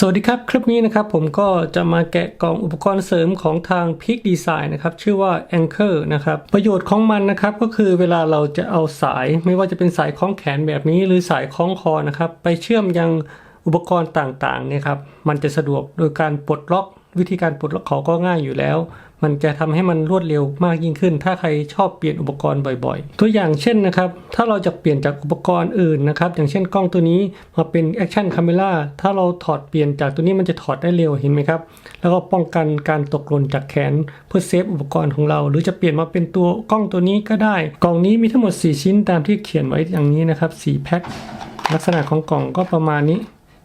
สวัสดีครับ คลิปนี้นะครับผมก็จะมาแกะกล่องอุปกรณ์เสริมของทาง Peak Design นะครับ ชื่อว่า Anchor นะครับ ประโยชน์ของมันนะครับก็คือเวลาเราจะเอาสาย ไม่ว่าจะเป็นสายคล้องแขนแบบนี้ หรือสายคล้องคอนะครับ ไปเชื่อมยังอุปกรณ์ต่างๆเนี่ยครับ มันจะสะดวกโดยการปลดล็อก วิธีการปลดล็อกเขาก็ง่ายอยู่แล้ว มันจะทำให้มันรวดเร็วมากยิ่งขึ้น ถ้าใครชอบเปลี่ยนอุปกรณ์บ่อยๆ ตัวอย่างเช่นนะครับ ถ้าเราจะเปลี่ยนจากอุปกรณ์อื่นนะครับ อย่างเช่นกล้องตัวนี้มาเป็น Action Camera ถ้าเราถอดเปลี่ยนจากตัวนี้มันจะถอดได้เร็วเห็นไหมครับ แล้วก็ป้องกันการตกหล่นจากแขนเพื่อเซฟอุปกรณ์ของเรา หรือจะเปลี่ยนมาเป็นตัวกล้องตัวนี้ก็ได้ กล่องนี้มีทั้งหมด 4 ชิ้นตามที่เขียนไว้อย่างนี้นะครับ4แพ็คลักษณะของกล่องก็ประมาณนี้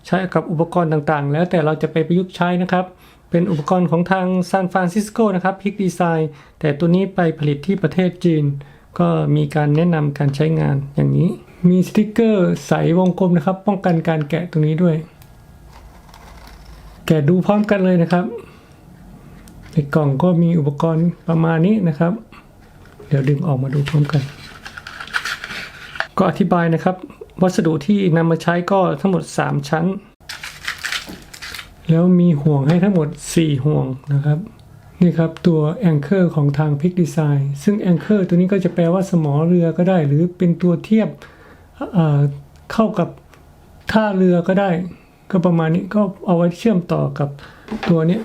ใช้กับอุปกรณ์ต่างๆ แล้วแต่เราจะไปประยุกต์ใช้นะครับ เป็นอุปกรณ์ของทางซานฟรานซิสโกนะครับพิกดีไซน์แต่ตัวนี้ไปผลิตที่ประเทศจีน ก็มีการแนะนำการใช้งานอย่างนี้ มีสติกเกอร์ใสวงกลมนะครับ ป้องกันการแกะตรงนี้ด้วย แกะดูพร้อมกันเลยนะครับ ในกล่องก็มีอุปกรณ์ประมาณนี้นะครับ เดี๋ยวดึงออกมาดูพร้อมกัน ก็อธิบายนะครับ วัสดุที่นำมาใช้ก็ทั้งหมด 3 ชั้น แล้วมีห่วงให้ทั้งหมด 4 ห่วงนะครับ นี่ครับตัว Anchor ของทาง Pick Design ซึ่ง Anchor ตัวนี้ก็จะแปลว่าสมอเรือก็ได้ หรือเป็นตัวเทียบเข้ากับท่าเรือก็ได้ ก็ประมาณนี้ก็เอาไว้เชื่อมต่อกับตัวนี้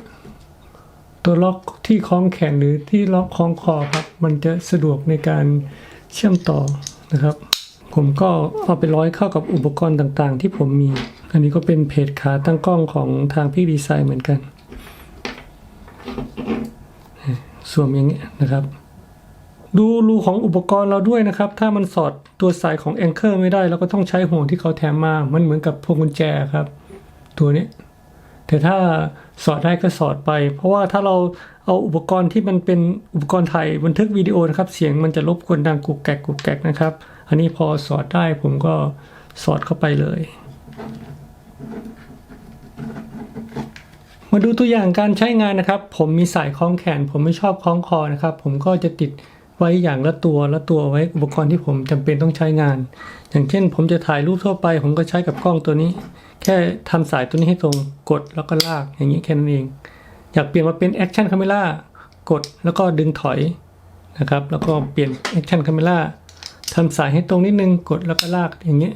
ตัวล็อกที่คล้องแขนหรือที่ล็อกคล้องคอครับ มันจะสะดวกในการเชื่อมต่อนะครับ ผมก็เอาไปร้อยเข้ากับอุปกรณ์ต่างๆ ที่ผมมี อันนี้ก็เป็นเพจขาตั้งกล้องของทางพี่ดีไซน์เหมือนกันสวมอย่างนี้นะครับ ดูรูของอุปกรณ์เราด้วยนะครับ ถ้ามันสอดตัวสายของแองเกอร์ไม่ได้เราก็ต้องใช้ห่วงที่เขาแถมมา มันเหมือนกับพวงกุญแจครับ ตัวนี้ แต่ถ้าสอดได้ก็สอดไป เพราะว่าถ้าเราเอาอุปกรณ์ที่มันเป็นอุปกรณ์ถ่ายบันทึกวิดีโอนะครับ เสียงมันจะรบกวนดังกุกแกกกุกแกกนะครับ อันนี้พอสอดได้ผมก็สอดเข้าไปเลย มาดูตัวอย่างการใช้งานนะครับ ผมมีสายคล้องแขน ผมไม่ชอบคล้องคอนะครับ ผมก็จะติดไว้อย่างละตัวละตัวไว้อุปกรณ์ที่ผมจำเป็นต้องใช้งาน อย่างเช่น ผมจะถ่ายรูปทั่วไป ผมก็ใช้กับกล้องตัวนี้ แค่ทำสายตัวนี้ให้ตรงกดแล้วก็ลากอย่างนี้แค่นั้นเอง อยากเปลี่ยนมาเป็นแอคชั่นคาเมล่ากดแล้วก็ดึงถอยนะครับ แล้วก็เปลี่ยนแอคชั่นคาเมล่าทำสายให้ตรงนิดนึงกดแล้วก็ลากอย่างนี้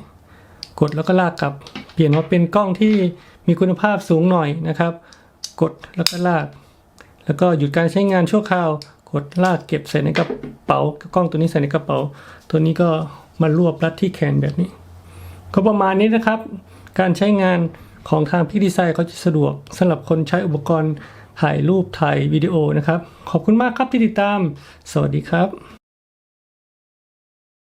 กดแล้วก็ลากกลับ เปลี่ยนมาเป็นกล้องที่มีคุณภาพสูงหน่อยนะครับ กดแล้วก็ลาก แล้วก็หยุดการใช้งานชั่วคราว กดลากเก็บใส่ในกระเป๋ากล้องตัวนี้ใส่ในกระเป๋า ตัวนี้ก็มารวบรัดที่แขนแบบนี้ ก็ประมาณนี้นะครับ การใช้งานของทางพี่ดีไซน์เขาจะสะดวกสำหรับคนใช้อุปกรณ์ถ่ายรูปถ่ายวิดีโอนะครับ ขอบคุณมากครับที่ติดตาม สวัสดีครับ